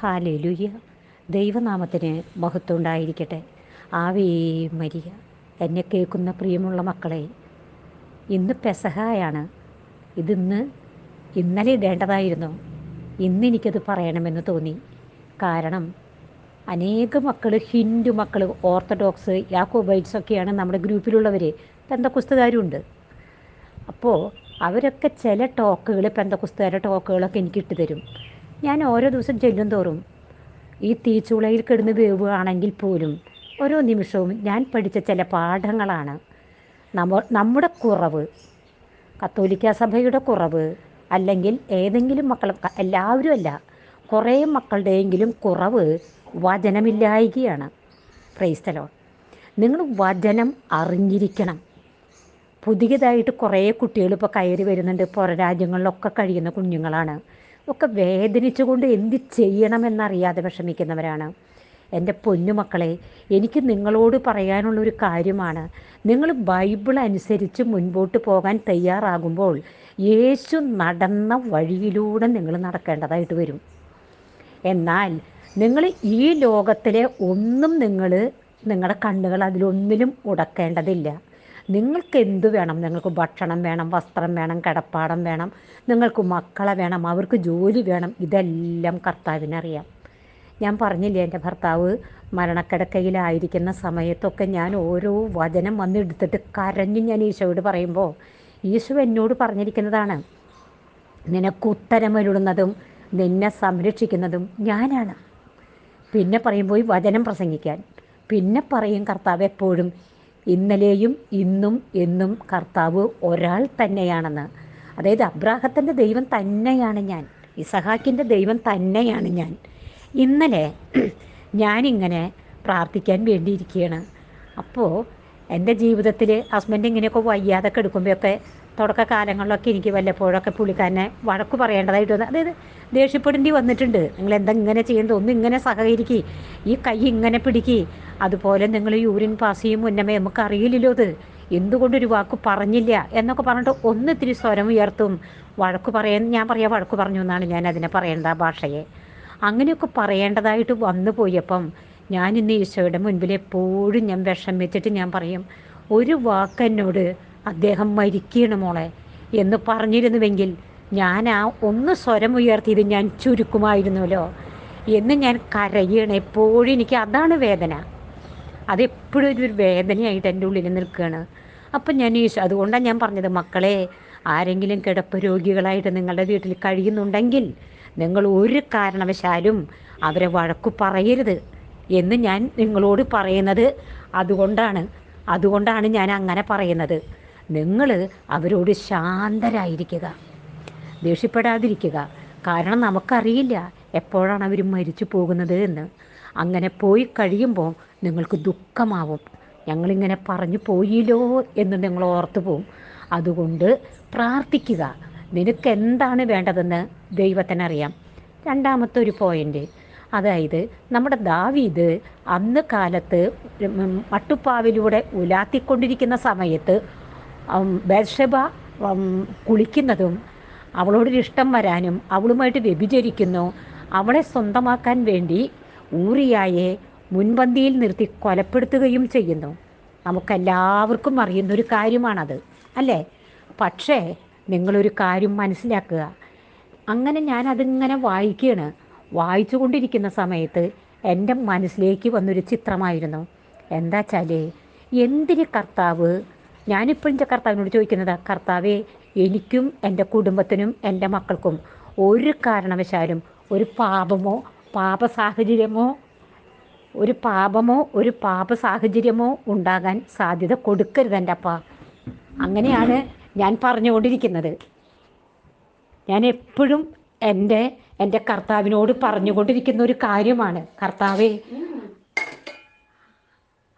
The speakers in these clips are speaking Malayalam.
ഹാലേലുയ്യ ദൈവനാമത്തിന് മഹത്വം ഉണ്ടായിരിക്കട്ടെ ആവേ മരിയ എന്നെ കേൾക്കുന്ന പ്രിയമുള്ള മക്കളെ ഇന്ന് പെസഹായാണ്. ഇതിന്ന് ഇന്നലെ ഇടേണ്ടതായിരുന്നു. ഇന്ന് എനിക്കത് പറയണമെന്ന് തോന്നി. കാരണം അനേക മക്കൾ ഹിന്ദു മക്കൾ ഓർത്തഡോക്സ് യാക്കോബൈറ്റ്സ് ഒക്കെയാണ് നമ്മുടെ ഗ്രൂപ്പിലുള്ളവർ പെന്തക്കുസ്തുകാരുണ്ട്. അപ്പോൾ അവരൊക്കെ ചില ടോക്കുകൾ പെന്തക്കുസ്തുകാരുടെ ടോക്കുകളൊക്കെ എനിക്ക് ഇട്ട് തരും ഞാൻ ഓരോ ദിവസം ചെല്ലും തോറും ഈ തീച്ചുളയിൽ കിടന്ന് വേവുകയാണെങ്കിൽ പോലും ഓരോ നിമിഷവും ഞാൻ പഠിച്ച ചില പാഠങ്ങളാണ്. നമ്മ നമ്മുടെ കുറവ് കത്തോലിക്ക സഭയുടെ കുറവ് അല്ലെങ്കിൽ ഏതെങ്കിലും മക്കൾ എല്ലാവരും അല്ല കുറേ മക്കളുടെയെങ്കിലും കുറവ് വചനമില്ലായികയാണ്. ക്രൈസ്തലോ നിങ്ങൾ വചനം അറിഞ്ഞിരിക്കണം. പുതിയതായിട്ട് കുറേ കുട്ടികൾ ഇപ്പോൾ കയറി വരുന്നുണ്ട്. പുറ രാജ്യങ്ങളിലൊക്കെ കഴിയുന്ന കുഞ്ഞുങ്ങളാണ്. ഒക്കെ വേദനിച്ചുകൊണ്ട് എന്ത് ചെയ്യണമെന്നറിയാതെ വിഷമിക്കുന്നവരാണ്. എന്റെ പൊന്നുമക്കളെ എനിക്ക് നിങ്ങളോട് പറയാനുള്ളൊരു കാര്യമാണ്. നിങ്ങൾ ബൈബിൾ അനുസരിച്ച് മുൻപോട്ട് പോകാൻ തയ്യാറാകുമ്പോൾ യേശു നടന്ന വഴിയിലൂടെ നിങ്ങൾ നടക്കേണ്ടതായിട്ട് വരും. എന്നാൽ നിങ്ങൾ ഈ ലോകത്തിലെ ഒന്നും നിങ്ങൾ നിങ്ങളുടെ കണ്ണുകൾ അതിലൊന്നിലും ഉടക്കേണ്ടതില്ല. നിങ്ങൾക്ക് എന്ത് വേണം? നിങ്ങൾക്ക് ഭക്ഷണം വേണം വസ്ത്രം വേണം കിടപ്പാടം വേണം നിങ്ങൾക്ക് മക്കളെ വേണം അവർക്ക് ജോലി വേണം ഇതെല്ലാം കർത്താവിനറിയാം. ഞാൻ പറഞ്ഞില്ലേ എന്റെ ഭർത്താവ് മരണക്കിടക്കയിലായിരിക്കുന്ന സമയത്തൊക്കെ ഞാൻ ഓരോ വചനം വന്നെടുത്തിട്ട് കരഞ്ഞു ഞാൻ ഈശോയോട് പറയുമ്പോൾ ഈശോ എന്നോട് പറഞ്ഞിരിക്കുന്നതാണ് നിനക്ക് ഉത്തരമരുടുന്നതും നിന്നെ സംരക്ഷിക്കുന്നതും ഞാനാണ്. പിന്നെ പറയുമ്പോൾ ഈ വചനം പ്രസംഗിക്കാൻ. പിന്നെ പറയും കർത്താവ് എപ്പോഴും ഇന്നലെയും ഇന്നും എന്നും കർത്താവ് ഒരാൾ തന്നെയാണെന്ന്. അതായത് അബ്രാഹത്തിന്റെ ദൈവം തന്നെയാണ് ഞാൻ. ഇസഹാക്കിന്റെ ദൈവം തന്നെയാണ് ഞാൻ. ഇന്നലെ ഞാനിങ്ങനെ പ്രാർത്ഥിക്കാൻ വേണ്ടിയിരിക്കുകയാണ്. അപ്പോൾ എന്റെ ജീവിതത്തിൽ ഹസ്ബൻഡ് ഇങ്ങനെയൊക്കെ വയ്യാതൊക്കെ എടുക്കുമ്പോഴൊക്കെ തുടക്ക കാലങ്ങളിലൊക്കെ എനിക്ക് വല്ലപ്പോഴൊക്കെ പുള്ളിക്കാരനെ വഴക്ക് പറയേണ്ടതായിട്ട് വന്നു അതായത് ദേഷ്യപ്പെടേണ്ടി വന്നിട്ടുണ്ട്. നിങ്ങൾ എന്താ ഇങ്ങനെ ചെയ്യേണ്ടത്? ഒന്ന് ഇങ്ങനെ സഹകരിക്കുക ഈ കൈ ഇങ്ങനെ പിടിക്കുക അതുപോലെ നിങ്ങൾ യൂറിൻ പാസ് ചെയ്യും മുന്നമേ നമുക്ക് അറിയില്ലല്ലോ അത്. എന്തുകൊണ്ടൊരു വാക്ക് പറഞ്ഞില്ല എന്നൊക്കെ പറഞ്ഞിട്ട് ഒന്ന് ഇത്തിരി സ്വരം ഉയർത്തും. വഴക്ക് പറയാൻ ഞാൻ പറയാം വഴക്ക് പറഞ്ഞു എന്നാണ് ഞാൻ അതിനെ പറയേണ്ട ഭാഷയെ. അങ്ങനെയൊക്കെ പറയേണ്ടതായിട്ട് വന്നു പോയപ്പം ഞാൻ ഇന്ന് ഈശോയുടെ മുൻപിൽ എപ്പോഴും ഞാൻ വിഷം വെച്ചിട്ട് ഞാൻ പറയും ഒരു വാക്ക് എന്നോട് അദ്ദേഹം മരിക്കണം മോളെ എന്ന് പറഞ്ഞിരുന്നുവെങ്കിൽ ഞാൻ ആ ഒന്ന് സ്വരം ഉയർത്തിയത് ഞാൻ ചുരുക്കുമായിരുന്നല്ലോ എന്ന് ഞാൻ കരയണം. എപ്പോഴും എനിക്ക് അതാണ് വേദന. അതെപ്പോഴും ഒരു വേദനയായിട്ട് എന്റെ ഉള്ളിൽ നിൽക്കുകയാണ്. അപ്പം ഞാൻ ഈശോ അതുകൊണ്ടാണ് ഞാൻ പറഞ്ഞത് മക്കളെ ആരെങ്കിലും കിടപ്പ് രോഗികളായിട്ട് നിങ്ങളുടെ വീട്ടിൽ കഴിയുന്നുണ്ടെങ്കിൽ നിങ്ങൾ ഒരു കാരണവശാലും അവരെ വഴക്കു പറയരുത് എന്ന് ഞാൻ നിങ്ങളോട് പറയുന്നത് അതുകൊണ്ടാണ്. അതുകൊണ്ടാണ് ഞാൻ അങ്ങനെ പറയുന്നത്. നിങ്ങൾ അവരോട് ശാന്തരായിരിക്കുക. ദേഷ്യപ്പെടാതിരിക്കുക. കാരണം നമുക്കറിയില്ല എപ്പോഴാണ് അവർ മരിച്ചു പോകുന്നത് എന്ന്. അങ്ങനെ പോയി കഴിയുമ്പോൾ നിങ്ങൾക്ക് ദുഃഖമാവും. ഞങ്ങളിങ്ങനെ പറഞ്ഞു പോയില്ലോ എന്ന് നിങ്ങൾ ഓർത്തു പോവും. അതുകൊണ്ട് പ്രാർത്ഥിക്കുക. നിനക്ക് എന്താണ് വേണ്ടതെന്ന് ദൈവത്തിനറിയാം. രണ്ടാമത്തെ ഒരു പോയിന്റ് അതായത് നമ്മുടെ ദാവീദ് അന്ന് കാലത്ത് മട്ടുപ്പാവിലൂടെ ഉലാത്തിക്കൊണ്ടിരിക്കുന്ന സമയത്ത് ബേർഷബ കുളിക്കുന്നതും അവളോട് ഇഷ്ടം വരാനും അവളുമായിട്ട് വ്യഭിചരിക്കുന്നു. അവളെ സ്വന്തമാക്കാൻ വേണ്ടി ഊറിയായെ മുൻപന്തിയിൽ നിർത്തി കൊലപ്പെടുത്തുകയും ചെയ്യുന്നു. നമുക്കെല്ലാവർക്കും അറിയുന്നൊരു കാര്യമാണത് അല്ലേ? പക്ഷേ നിങ്ങളൊരു കാര്യം മനസ്സിലാക്കുക. അങ്ങനെ ഞാൻ അതിങ്ങനെ വായിക്കുകയാണ്. വായിച്ചു കൊണ്ടിരിക്കുന്ന സമയത്ത് എന്റെ മനസ്സിലേക്ക് വന്നൊരു ചിത്രമായിരുന്നു. എന്താ വെച്ചാൽ എന്തിന് കർത്താവ് ഞാനിപ്പോൾ എന്റെ കർത്താവിനോട് ചോദിക്കുന്നത് കർത്താവേ എനിക്കും എന്റെ കുടുംബത്തിനും എന്റെ മക്കൾക്കും ഒരു കാരണവശാലും ഒരു പാപമോ പാപ സാഹചര്യമോ ഒരു പാപമോ ഒരു പാപ സാഹചര്യമോ ഉണ്ടാകാൻ സാധ്യത കൊടുക്കരുത് എന്റെ അപ്പ. അങ്ങനെയാണ് ഞാൻ പറഞ്ഞുകൊണ്ടിരിക്കുന്നത്. ഞാൻ എപ്പോഴും എന്റെ എന്റെ കർത്താവിനോട് പറഞ്ഞുകൊണ്ടിരിക്കുന്ന ഒരു കാര്യമാണ് കർത്താവേ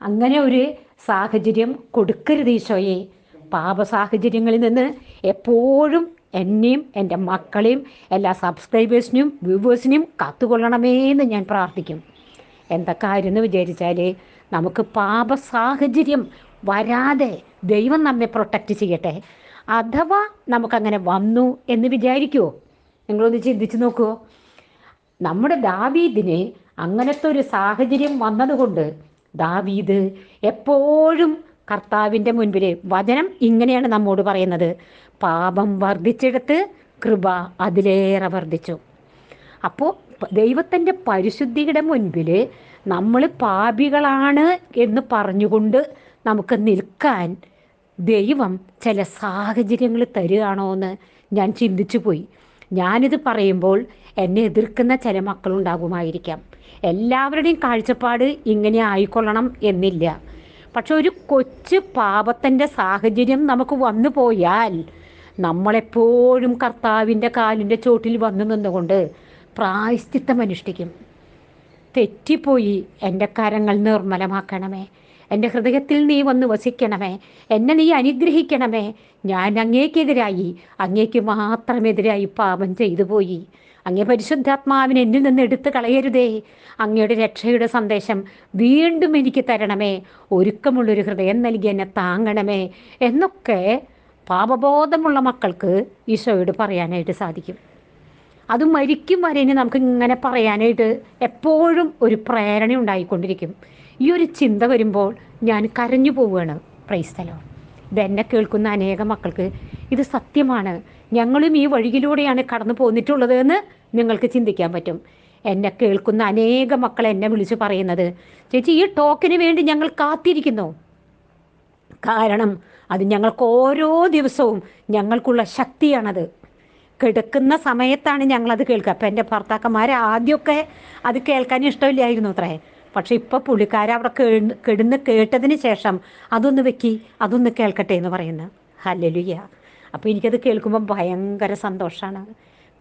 അങ്ങനെ ഒരു സാഹചര്യം കൊടുക്കരുത് ഈശോയെ. പാപ സാഹചര്യങ്ങളിൽ നിന്ന് എപ്പോഴും എന്നെയും എന്റെ മക്കളെയും എല്ലാ സബ്സ്ക്രൈബേഴ്സിനും വ്യൂവേഴ്സിനെയും കാത്തുകൊള്ളണമേ എന്ന് ഞാൻ പ്രാർത്ഥിക്കും. എന്താ കാര്യം എന്ന് വിചാരിച്ചാൽ നമുക്ക് പാപ സാഹചര്യം വരാതെ ദൈവം നമ്മെ പ്രൊട്ടക്റ്റ് ചെയ്യട്ടെ. അഥവാ നമുക്കങ്ങനെ വന്നു എന്ന് വിചാരിക്കുമോ നിങ്ങളൊന്ന് ചിന്തിച്ച് നോക്കുമോ നമ്മുടെ ദാവീദിന് അങ്ങനത്തെ ഒരു സാഹചര്യം വന്നതുകൊണ്ട് ദാവീദ് എപ്പോഴും കർത്താവിന്റെ മുൻപിൽ വചനം ഇങ്ങനെയാണ് നമ്മോട് പറയുന്നത്. പാപം വർദ്ധിച്ചെടുത്ത് കൃപ അതിലേറെ വർദ്ധിച്ചു. അപ്പോൾ ദൈവത്തിന്റെ പരിശുദ്ധിയുടെ മുൻപിൽ നമ്മൾ പാപികളാണ് എന്ന് പറഞ്ഞുകൊണ്ട് നമുക്ക് നിൽക്കാൻ ദൈവം ചില സാഹചര്യങ്ങൾ തരികയാണോ എന്ന് ഞാൻ ചിന്തിച്ചു പോയി ഞാനിത് പറയുമ്പോൾ എന്നെ എതിർക്കുന്ന ചില മക്കളുണ്ടാകുമായിരിക്കാം. എല്ലാവരുടെയും കാഴ്ചപ്പാട് ഇങ്ങനെ ആയിക്കൊള്ളണം എന്നില്ല. പക്ഷെ ഒരു കൊച്ചു പാപത്തിന്റെ സാഹചര്യം നമുക്ക് വന്നു പോയാൽ നമ്മളെപ്പോഴും കർത്താവിന്റെ കാലിന്റെ ചോട്ടിൽ വന്നു നിന്നുകൊണ്ട് പ്രായശ്ചിത്തം അനുഷ്ഠിക്കും. തെറ്റിപ്പോയി എന്റെ കരങ്ങൾ നിർമ്മലമാക്കണമേ. എന്റെ ഹൃദയത്തിൽ നീ വന്ന് വസിക്കണമേ. എന്നെ നീ അനുഗ്രഹിക്കണമേ. ഞാൻ അങ്ങേക്കെതിരായി അങ്ങേക്ക് മാത്രമെതിരായി പാപം ചെയ്തു പോയി. അങ്ങേ പരിശുദ്ധാത്മാവിനെ എന്നിൽ നിന്ന് എടുത്തു കളയരുതേ. അങ്ങയുടെ രക്ഷയുടെ സന്ദേശം വീണ്ടും എനിക്ക് തരണമേ. ഒരുക്കമുള്ളൊരു ഹൃദയം നൽകി എന്നെ താങ്ങണമേ എന്നൊക്കെ പാപബോധമുള്ള മക്കൾക്ക് ഈശോയോട് പറയാനായിട്ട് സാധിക്കും. അത് മരിക്കും വരെ ഇനി നമുക്ക് ഇങ്ങനെ പറയാനായിട്ട് എപ്പോഴും ഒരു പ്രേരണ ഉണ്ടായിക്കൊണ്ടിരിക്കും. ഈ ഒരു ചിന്ത വരുമ്പോൾ ഞാൻ കരഞ്ഞു പോവുകയാണ്. പ്രൈസ്തലോ ഇതെന്നെ കേൾക്കുന്ന അനേക മക്കൾക്ക് ഇത് സത്യമാണ്. ഞങ്ങളും ഈ വഴിയിലൂടെയാണ് കടന്നു പോന്നിട്ടുള്ളത് എന്ന് നിങ്ങൾക്ക് ചിന്തിക്കാൻ പറ്റും. എന്നെ കേൾക്കുന്ന അനേക മക്കൾ എന്നെ വിളിച്ചു പറയുന്നത് ചേച്ചി ഈ ടോക്കിന് വേണ്ടി ഞങ്ങൾ കാത്തിരിക്കുന്നു. കാരണം അത് ഞങ്ങൾക്ക് ഓരോ ദിവസവും ഞങ്ങൾക്കുള്ള ശക്തിയാണത്. കിടക്കുന്ന സമയത്താണ് ഞങ്ങളത് കേൾക്കുക. അപ്പം എന്റെ ഭർത്താക്കന്മാർ ആദ്യമൊക്കെ അത് കേൾക്കാൻ ഇഷ്ടമില്ലായിരുന്നു അത്രേ. പക്ഷെ ഇപ്പോൾ പുള്ളിക്കാർ അവിടെ കിടന്ന് കേട്ടതിന് ശേഷം അതൊന്ന് വെക്കി അതൊന്ന് കേൾക്കട്ടെ എന്ന് പറയുന്നത് ഹല്ലലുയ്യ. അപ്പോൾ എനിക്കത് കേൾക്കുമ്പോൾ ഭയങ്കര സന്തോഷമാണ്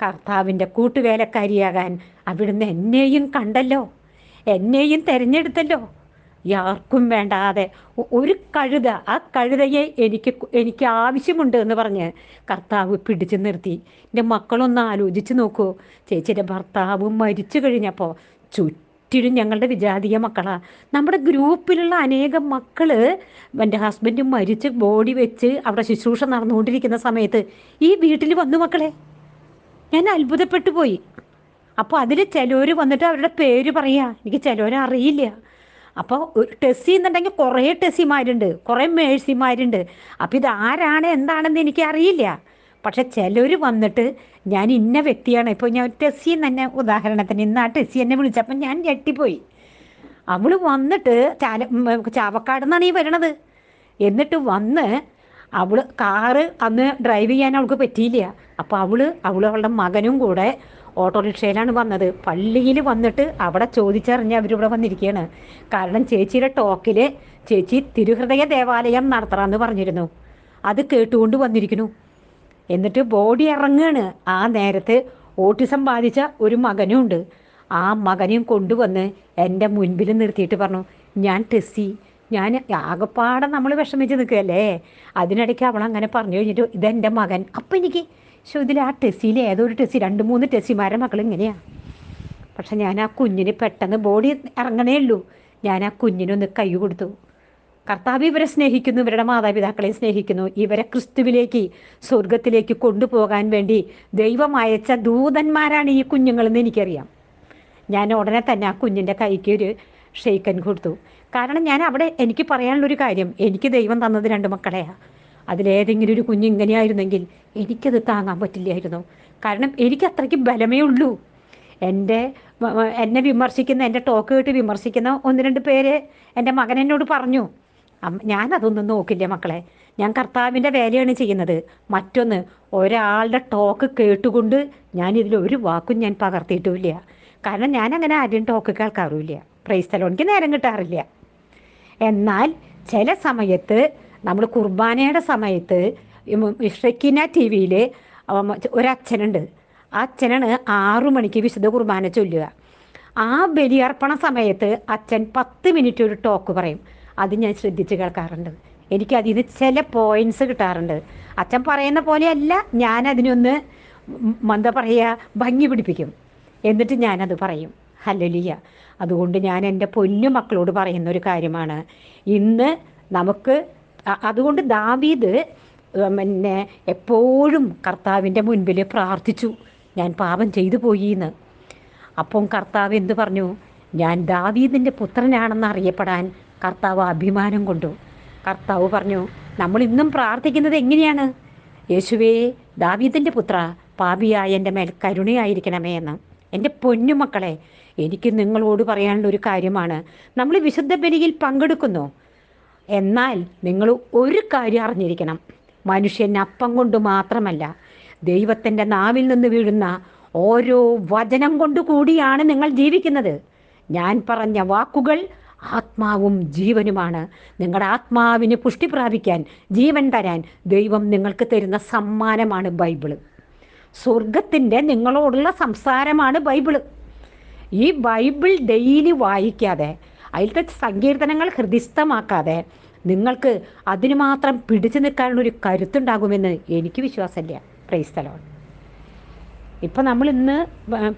കർത്താവിന്റെ കൂട്ടുവേലക്കാരിയാകാൻ അവിടുന്ന് എന്നെയും കണ്ടല്ലോ. എന്നെയും തിരഞ്ഞെടുത്തല്ലോ. ആർക്കും വേണ്ടാതെ ഒരു കഴുത ആ കഴുതയെ എനിക്ക് എനിക്ക് ആവശ്യമുണ്ട് എന്ന് പറഞ്ഞ് കർത്താവ് പിടിച്ചു നിർത്തി. എന്റെ മക്കളൊന്ന് ആലോചിച്ച് നോക്കൂ. ചേച്ചിയുടെ ഭർത്താവ് മരിച്ചു കഴിഞ്ഞപ്പോൾ ചുറ്റിലും ഞങ്ങളുടെ വിജാതീയ മക്കളാണ് നമ്മുടെ ഗ്രൂപ്പിലുള്ള അനേകം മക്കൾ എന്റെ ഹസ്ബൻഡ് മരിച്ച് ബോഡി വെച്ച് അവിടെ ശുശ്രൂഷ നടന്നുകൊണ്ടിരിക്കുന്ന സമയത്ത് ഈ വീട്ടിൽ വന്നു മക്കളെ. ഞാൻ അത്ഭുതപ്പെട്ടു പോയി. അപ്പോൾ അതിൽ ചിലവർ വന്നിട്ട് അവരുടെ പേര് പറയാ. എനിക്ക് ചിലവരെ അറിയില്ല. അപ്പോൾ ഒരു ടെസ്സി എന്നുണ്ടെങ്കിൽ കുറേ ടെസ്സിമാരുണ്ട് കുറേ മേഴ്സിമാരുണ്ട്. അപ്പോൾ ഇത് ആരാണ് എന്താണെന്ന് എനിക്ക് അറിയില്ല പക്ഷെ ചിലർ വന്നിട്ട് ഞാൻ ഇന്ന വ്യക്തിയാണ്. ഇപ്പോൾ ഞാൻ ടെസ്സി തന്നെ ഉദാഹരണത്തിന് ഇന്ന് ആ ടെസ്സി എന്നെ വിളിച്ചപ്പം ഞാൻ ഞെട്ടിപ്പോയി. അവൾ വന്നിട്ട് ചാല ചാവക്കാട് ഈ വരണത്. എന്നിട്ട് വന്ന് അവൾ കാറ് അന്ന് ഡ്രൈവ് ചെയ്യാൻ അവൾക്ക് പറ്റിയില്ല. അപ്പോൾ അവൾ അവളുടെ മകനും കൂടെ ഓട്ടോറിക്ഷയിലാണ് വന്നത്. പള്ളിയിൽ വന്നിട്ട് അവിടെ ചോദിച്ചറിഞ്ഞ് അവരിവിടെ വന്നിരിക്കുകയാണ് കാരണം ചേച്ചിയുടെ ടോക്കിൽ ചേച്ചി തിരുഹൃദയ ദേവാലയം നടത്തണമെന്ന് പറഞ്ഞിരുന്നു. അത് കേട്ടുകൊണ്ട് വന്നിരിക്കുന്നു. എന്നിട്ട് ബോഡി ഇറങ്ങാണ്. ആ നേരത്ത് ഓട്ടിസം ബാധിച്ച ഒരു മകനും ഉണ്ട് ആ മകനെയും കൊണ്ടുവന്ന് എന്റെ മുൻപിൽ നിർത്തിയിട്ട് പറഞ്ഞു ഞാൻ ടെസ്സി. ഞാൻ ആകെപ്പാടെ നമ്മൾ വിഷമിച്ച് നിൽക്കുകയല്ലേ? അതിനിടയ്ക്ക് അവൾ അങ്ങനെ പറഞ്ഞു കഴിഞ്ഞിട്ട് ഇതെന്റെ മകൻ. അപ്പം എനിക്ക് പക്ഷെ ഇതിൽ ആ ടെസ്സിയിൽ ഏതോ ഒരു ടെസ്സി രണ്ട് മൂന്ന് ടെസ്സിമാരെ മക്കൾ ഇങ്ങനെയാണ് പക്ഷെ ഞാൻ ആ കുഞ്ഞിന് പെട്ടെന്ന് ബോഡി ഇറങ്ങണേ ഉള്ളൂ. ഞാൻ ആ കുഞ്ഞിനൊന്ന് കൈ കൊടുത്തു. കർത്താവ് ഇവരെ സ്നേഹിക്കുന്നു ഇവരുടെ മാതാപിതാക്കളെ സ്നേഹിക്കുന്നു. ഇവരെ ക്രിസ്തുവിലേക്ക് സ്വർഗത്തിലേക്ക് കൊണ്ടുപോകാൻ വേണ്ടി ദൈവം അയച്ച ദൂതന്മാരാണ് ഈ കുഞ്ഞുങ്ങളെന്ന് എനിക്കറിയാം. ഞാൻ ഉടനെ തന്നെ ആ കുഞ്ഞിന്റെ കൈക്ക് ഒരു ഷെയ്ക്കൻ കൊടുത്തു. കാരണം ഞാൻ അവിടെ എനിക്ക് പറയാനുള്ളൊരു കാര്യം എനിക്ക് ദൈവം തന്നത് രണ്ട് മക്കളെയാണ് അതിലേതെങ്കിലും ഒരു കുഞ്ഞ് ഇങ്ങനെയായിരുന്നെങ്കിൽ എനിക്കത് താങ്ങാൻ പറ്റില്ലായിരുന്നു. കാരണം എനിക്ക് അത്രയ്ക്ക് ബലമേ ഉള്ളൂ. എന്റെ എന്നെ വിമർശിക്കുന്ന എന്റെ ടോക്ക് കേട്ട് വിമർശിക്കുന്ന ഒന്ന് രണ്ട് പേര് എന്റെ മകൻ എന്നോട് പറഞ്ഞു. ഞാനതൊന്നും നോക്കില്ല മക്കളെ. ഞാൻ കർത്താവിന്റെ വേലയാണ് ചെയ്യുന്നത്. മറ്റൊന്ന് ഒരാളുടെ ടോക്ക് കേട്ടുകൊണ്ട് ഞാൻ ഇതിൽ ഒരു വാക്കും ഞാൻ പകർത്തിയിട്ടുമില്ല. കാരണം ഞാൻ അങ്ങനെ ആരും ടോക്ക് കേൾക്കാറുമില്ല. പ്രൈസ് എനിക്ക് നേരം കിട്ടാറില്ല. എന്നാൽ ചില സമയത്ത് നമ്മൾ കുർബാനയുടെ സമയത്ത് ഷെക്കിന ടി വിയിൽ ഒരച്ഛനുണ്ട്. ആ അച്ഛനാണ് ആറു മണിക്ക് വിശുദ്ധ കുർബാന ചൊല്ലുക. ആ ബലിയർപ്പണ സമയത്ത് അച്ഛൻ പത്ത് മിനിറ്റ് ഒരു ടോക്ക് പറയും. അത് ഞാൻ ശ്രദ്ധിച്ച് കേൾക്കാറുണ്ട്. എനിക്ക് അതിന് ചില പോയിന്റ്സ് കിട്ടാറുണ്ട്. അച്ഛൻ പറയുന്ന പോലെയല്ല ഞാൻ അതിനൊന്ന് മന്ത പറയുക ഭംഗി പിടിപ്പിക്കും. എന്നിട്ട് ഞാനത് പറയും. ഹലലിയ അതുകൊണ്ട് ഞാൻ എന്റെ പൊന്നു മക്കളോട് പറയുന്ന ഒരു കാര്യമാണ്. ഇന്ന് നമുക്ക് അതുകൊണ്ട് ദാവീദ് പിന്നെ എപ്പോഴും കർത്താവിന്റെ മുൻപിൽ പ്രാർത്ഥിച്ചു. ഞാൻ പാപം ചെയ്തു പോയി എന്ന് അപ്പം കർത്താവ് എന്ത് പറഞ്ഞു? ഞാൻ ദാവീദിന്റെ പുത്രനാണെന്ന് അറിയപ്പെടാൻ കർത്താവ് അഭിമാനം കൊണ്ടു. കർത്താവ് പറഞ്ഞു നമ്മൾ ഇന്നും പ്രാർത്ഥിക്കുന്നത് എങ്ങനെയാണ്? യേശുവേ ദാവീദിന്റെ പുത്ര പാപിയായ എന്റെ മേൽ കരുണയായിരിക്കണമേ എന്ന്. എന്റെ പൊന്നുമക്കളെ എനിക്ക് നിങ്ങളോട് പറയാനുള്ള ഒരു കാര്യമാണ്. നമ്മൾ വിശുദ്ധ ബലിയിൽ പങ്കെടുക്കുന്നു. എന്നാൽ നിങ്ങൾ ഒരു കാര്യം അറിഞ്ഞിരിക്കണം. മനുഷ്യൻ അപ്പം കൊണ്ട് മാത്രമല്ല ദൈവത്തിന്റെ നാവിൽ നിന്ന് വീഴുന്ന ഓരോ വചനം കൊണ്ട് കൂടിയാണ് നിങ്ങൾ ജീവിക്കുന്നത്. ഞാൻ പറഞ്ഞ വാക്കുകൾ ആത്മാവും ജീവനുമാണ്. നിങ്ങളുടെ ആത്മാവിന് പുഷ്ടി പ്രാപിക്കാൻ ജീവൻ തരാൻ ദൈവം നിങ്ങൾക്ക് തരുന്ന സമ്മാനമാണ് ബൈബിൾ. സ്വർഗത്തിന്റെ നിങ്ങളോടുള്ള സംസാരമാണ് ബൈബിൾ. ഈ ബൈബിൾ ഡെയിലി വായിക്കാതെ അതിലത്തെ സങ്കീർത്തനങ്ങൾ ഹൃദിസ്ഥമാക്കാതെ നിങ്ങൾക്ക് അതിന് മാത്രം പിടിച്ചു നിൽക്കാനുള്ള ഒരു കരുത്തുണ്ടാകുമെന്ന് എനിക്ക് വിശ്വാസമില്ല. പ്രൈസ്തലോൺ ഇപ്പം നമ്മൾ ഇന്ന്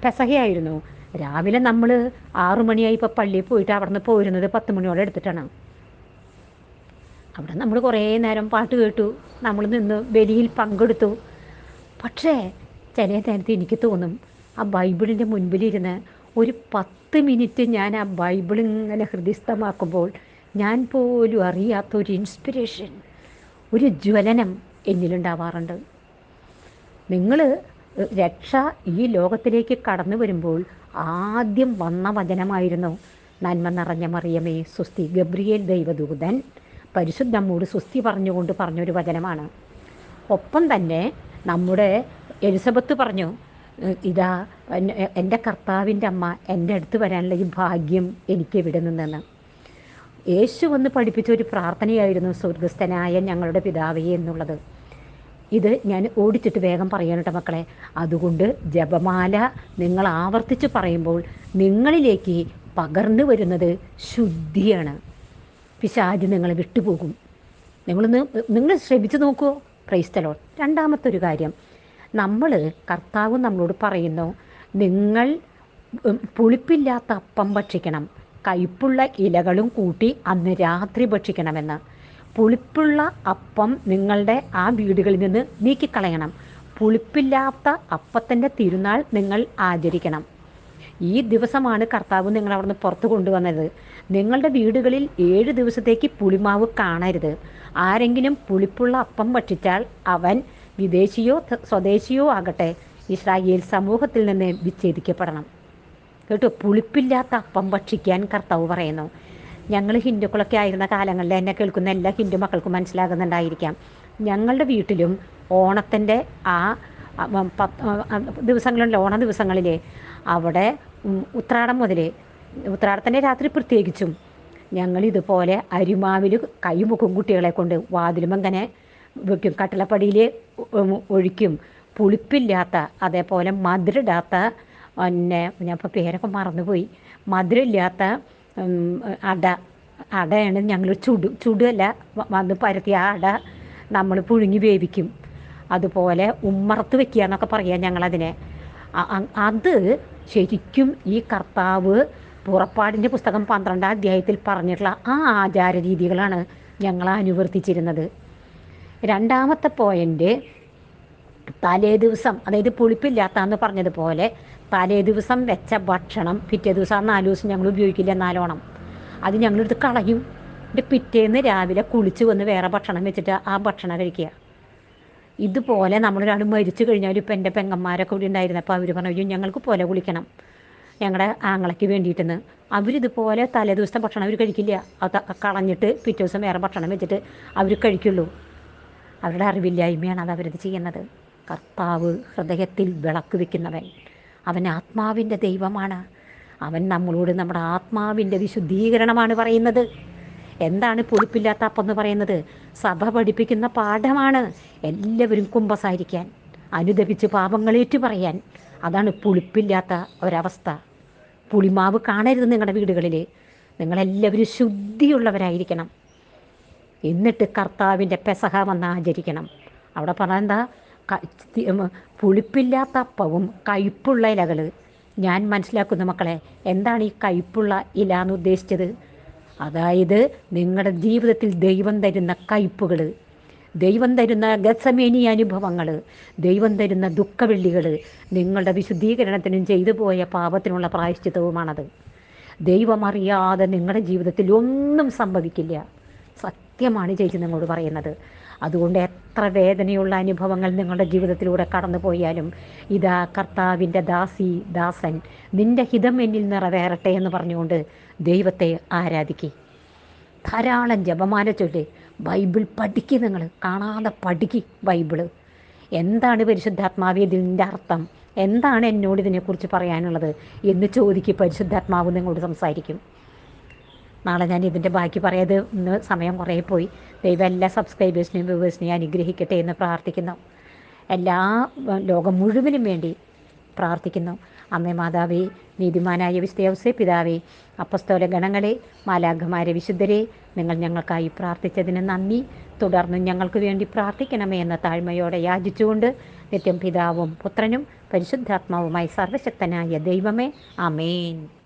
പെസഹയായിരുന്നു. രാവിലെ നമ്മൾ ആറു മണിയായി പള്ളിയിൽ പോയിട്ട് അവിടെ നിന്ന് പോരുന്നത് പത്ത് മണിയോടെ എടുത്തിട്ടാണ്. അവിടെ നമ്മൾ കുറേ നേരം പാട്ട് കേട്ടു. നമ്മൾ നിന്ന് ബലിയിൽ പങ്കെടുത്തു. പക്ഷേ ചില നേരത്ത് എനിക്ക് തോന്നും ആ ബൈബിളിന്റെ മുൻപിലിരുന്ന് ഒരു പത്ത് മിനിറ്റ് ഞാൻ ആ ബൈബിൾ ഇങ്ങനെ ഹൃദയസ്ഥമാക്കുമ്പോൾ ഞാൻ പോലും അറിയാത്ത ഒരു ഇൻസ്പിരേഷൻ ഒരു ജ്വലനം എന്നിലുണ്ടാവാറുണ്ട്. നിങ്ങൾ രക്ഷ ഈ ലോകത്തിലേക്ക് കടന്നു വരുമ്പോൾ ആദ്യം വന്ന വചനമായിരുന്നു നന്മ നിറഞ്ഞ മറിയമേ സുസ്തി ഗബ്രിയേൽ ദൈവദൂതൻ. പരിശുദ്ധമ്മോട് സുസ്തി പറഞ്ഞുകൊണ്ട് പറഞ്ഞൊരു വചനമാണ്. ഒപ്പം തന്നെ നമ്മുടെ എലിസബത്ത് പറഞ്ഞു ഇതാ എന്റെ കർത്താവിന്റെ അമ്മ എന്റെ അടുത്ത് വരാനുള്ള ഈ ഭാഗ്യം എനിക്ക് എവിടെ നിന്നെന്ന്. യേശു വന്ന് പഠിപ്പിച്ച ഒരു പ്രാർത്ഥനയായിരുന്നു സ്വർഗസ്ഥനായ ഞങ്ങളുടെ പിതാവേ എന്നുള്ളത്. ഇത് ഞാൻ ഓടിച്ചിട്ട് വേഗം പറയണട്ടോ മക്കളെ. അതുകൊണ്ട് ജപമാല നിങ്ങൾ ആവർത്തിച്ച് പറയുമ്പോൾ നിങ്ങളിലേക്ക് പകർന്നു വരുന്നത് ശുദ്ധിയാണ്. പിശാജ് നിങ്ങളെ വിട്ടുപോകും. നിങ്ങളൊന്ന് നിങ്ങൾ ശ്രമിച്ചു നോക്കുമോ ക്രൈസ്തലോ രണ്ടാമത്തെ ഒരു കാര്യം. നമ്മൾ കർത്താവ് നമ്മളോട് പറയുന്നു നിങ്ങൾ പുളിപ്പില്ലാത്ത അപ്പം ഭക്ഷിക്കണം. കയ്പുള്ള ഇലകളും കൂട്ടി അന്ന് രാത്രി ഭക്ഷിക്കണമെന്ന്. പുളിപ്പുള്ള അപ്പം നിങ്ങളുടെ ആ വീടുകളിൽ നിന്ന് നീക്കിക്കളയണം. പുളിപ്പില്ലാത്ത അപ്പത്തിന്റെ തിരുനാൾ നിങ്ങൾ ആചരിക്കണം. ഈ ദിവസമാണ് കർത്താവ് നിങ്ങൾ അവിടുന്ന് പുറത്ത് കൊണ്ടുവന്നത്. നിങ്ങളുടെ വീടുകളിൽ ഏഴ് ദിവസത്തേക്ക് പുളിമാവ് കാണരുത്. ആരെങ്കിലും പുളിപ്പുള്ള അപ്പം ഭക്ഷിച്ചാൽ അവൻ വിദേശിയോ സ്വദേശിയോ ആകട്ടെ ഇസ്രായേൽ സമൂഹത്തിൽ നിന്ന് വിച്ഛേദിക്കപ്പെടണം. കേട്ടോ പുളിപ്പില്ലാത്ത അപ്പം ഭക്ഷിക്കാൻ കർത്താവ് പറയുന്നു. ഞങ്ങൾ ഹിന്ദുക്കളൊക്കെ ആയിരുന്ന കാലങ്ങളിൽ എന്നെ കേൾക്കുന്ന എല്ലാ ഹിന്ദു മക്കൾക്കും മനസ്സിലാകുന്നുണ്ടായിരിക്കാം. ഞങ്ങളുടെ വീട്ടിലും ഓണത്തിന്റെ ആ ദിവസങ്ങളുണ്ട് ഓണ ദിവസങ്ങളിൽ അവിടെ ഉത്രാടം മുതൽ ഉത്രാടത്തിന്റെ രാത്രി പ്രത്യേകിച്ചും ഞങ്ങളിതുപോലെ അരിമാവിൽ കൈമുക്കും കുട്ടികളെ കൊണ്ട് വാതിലുമങ്ങനെ വെക്കും. കട്ടിളപ്പടിയിൽ ഒഴിക്കും. പുളിപ്പില്ലാത്ത അതേപോലെ മധുരമിടാത്ത പിന്നെ ഞാൻ ഇപ്പോൾ പേരൊക്കെ മറന്നുപോയി. മധുരമില്ലാത്ത അട. അടയാണ് ഞങ്ങൾ ചുടു ചുടുമല്ല വന്ന് പരത്തിയ അട നമ്മൾ പുഴുങ്ങി വേവിക്കും. അതുപോലെ ഉമ്മറത്ത് വെക്കുക എന്നൊക്കെ പറയാം ഞങ്ങളതിനെ. അത് ശരിക്കും ഈ കർത്താവ് പുറപ്പാടിന്റെ പുസ്തകം പന്ത്രണ്ടാം അധ്യായത്തിൽ പറഞ്ഞിട്ടുള്ള ആ ആചാര രീതികളാണ് ഞങ്ങൾ അനുവർത്തിച്ചിരുന്നത്. രണ്ടാമത്തെ പോയിന്റ് തലേ ദിവസം അതായത് പുളിപ്പില്ലാത്തന്ന് പറഞ്ഞതുപോലെ തലേ ദിവസം വെച്ച ഭക്ഷണം പിറ്റേ ദിവസം ആ നാല് ദിവസം ഞങ്ങൾ ഉപയോഗിക്കില്ല നാലോണം. അത് ഞങ്ങളെടുത്ത് കളയും. എന്നിട്ട് പിറ്റേന്ന് രാവിലെ കുളിച്ച് വന്ന് വേറെ ഭക്ഷണം വെച്ചിട്ട് ആ ഭക്ഷണം കഴിക്കുക. ഇതുപോലെ നമ്മളൊരാൾ മരിച്ചു കഴിഞ്ഞാൽ ഇപ്പം എന്റെ പെങ്ങന്മാരൊക്കെ ഇവിടെ ഉണ്ടായിരുന്നപ്പോൾ അവർ പറഞ്ഞു ഞങ്ങൾക്ക് പോലെ കുളിക്കണം. ഞങ്ങളുടെ ആങ്ങളയ്ക്ക് വേണ്ടിയിട്ടെന്ന്. അവരിതുപോലെ തലേ ദിവസത്തെ ഭക്ഷണം അവർ കഴിക്കില്ല. അത് കളഞ്ഞിട്ട് പിറ്റേ ദിവസം വേറെ ഭക്ഷണം വെച്ചിട്ട് അവർ കഴിക്കുള്ളൂ. അവരുടെ അറിവില്ലായ്മയാണ് അത് അവരത് ചെയ്യുന്നത്. കർത്താവ് ഹൃദയത്തിൽ വിളക്ക് വയ്ക്കുന്നവൻ. അവൻ ആത്മാവിന്റെ ദൈവമാണ്. അവൻ നമ്മളോട് നമ്മുടെ ആത്മാവിന്റെ വിശുദ്ധീകരണമാണ് പറയുന്നത്. എന്താണ് പുളിപ്പില്ലാത്ത അപ്പം എന്ന് പറയുന്നത്? സഭ പഠിപ്പിക്കുന്ന പാഠമാണ് എല്ലാവരും കുമ്പസാരിക്കാൻ അനുദപിച്ച് പാപങ്ങളേറ്റു പറയാൻ അതാണ് പുളിപ്പില്ലാത്ത ഒരവസ്ഥ. പുളിമാവ് കാണരുത് നിങ്ങളുടെ വീടുകളിൽ. നിങ്ങളെല്ലാവരും ശുദ്ധിയുള്ളവരായിരിക്കണം. എന്നിട്ട് കർത്താവിന്റെ പെസഹ വന്ന് ആചരിക്കണം. അവിടെ പറഞ്ഞാൽ എന്താ? പുളിപ്പില്ലാത്ത അപ്പവും കയ്പുള്ള ഇലകൾ. ഞാൻ മനസ്സിലാക്കുന്നു മക്കളെ എന്താണ് ഈ കയ്പുള്ള ഇല എന്ന് ഉദ്ദേശിച്ചത്? അതായത് നിങ്ങളുടെ ജീവിതത്തിൽ ദൈവം തരുന്ന കയ്പുകൾ ദൈവം തരുന്ന ഗസമേനി അനുഭവങ്ങൾ ദൈവം തരുന്ന ദുഃഖവെള്ളികൾ നിങ്ങളുടെ വിശുദ്ധീകരണത്തിനും ചെയ്തു പോയ പാപത്തിനുള്ള പ്രായശ്ചിത്തവുമാണത്. ദൈവമറിയാതെ നിങ്ങളുടെ ജീവിതത്തിൽ ഒന്നും സംഭവിക്കില്ല. സത്യമാണ് ചേച്ചി നിങ്ങളോട് പറയുന്നത്. അതുകൊണ്ട് എത്ര വേദനയുള്ള അനുഭവങ്ങൾ നിങ്ങളുടെ ജീവിതത്തിലൂടെ കടന്നു പോയാലും ഇതാ കർത്താവിന്റെ ദാസി ദാസൻ നിന്റെ ഹിതം എന്നിൽ നിറവേറട്ടെ എന്ന് പറഞ്ഞുകൊണ്ട് ദൈവത്തെ ആരാധിക്കുക ധാരാളം ജപമാല ചൊല്ലി ബൈബിൾ പഠിക്കുക നിങ്ങൾ. കാണാതെ പഠിക്കുക ബൈബിൾ എന്താണ് പരിശുദ്ധാത്മാവ് ഇതിന്റെ അർത്ഥം? എന്താണ് എന്നോട് ഇതിനെക്കുറിച്ച് പറയാനുള്ളത് എന്ന് ചോദിക്കുക പരിശുദ്ധാത്മാവ് നിങ്ങളോട് സംസാരിക്കും. നാളെ ഞാൻ ഇതിന്റെ ബാക്കി പറയാതെ ഇന്ന് സമയം കുറേ പോയി. ദൈവം എല്ലാ സബ്സ്ക്രൈബേഴ്സിനെയും വ്യൂവേഴ്സിനെയും അനുഗ്രഹിക്കട്ടെ എന്ന് പ്രാർത്ഥിക്കുന്നു. എല്ലാ ലോകം മുഴുവനും വേണ്ടി പ്രാർത്ഥിക്കുന്നു. അമ്മേ മാതാവേ നീതിമാനായ വിസ്തയവസെ പിതാവേ അപ്പസ്തോല ഗണങ്ങളെ മാലാഘമാരെ വിശുദ്ധരെ നിങ്ങൾ ഞങ്ങൾക്കായി പ്രാർത്ഥിച്ചതിന് നന്ദി. തുടർന്നും ഞങ്ങൾക്ക് വേണ്ടി പ്രാർത്ഥിക്കണമേ എന്ന താഴ്മയോടെ യാചിച്ചുകൊണ്ട് നിത്യം പിതാവും പുത്രനും പരിശുദ്ധാത്മാവുമായി സർവശക്തനായ ദൈവമേ ആമേൻ.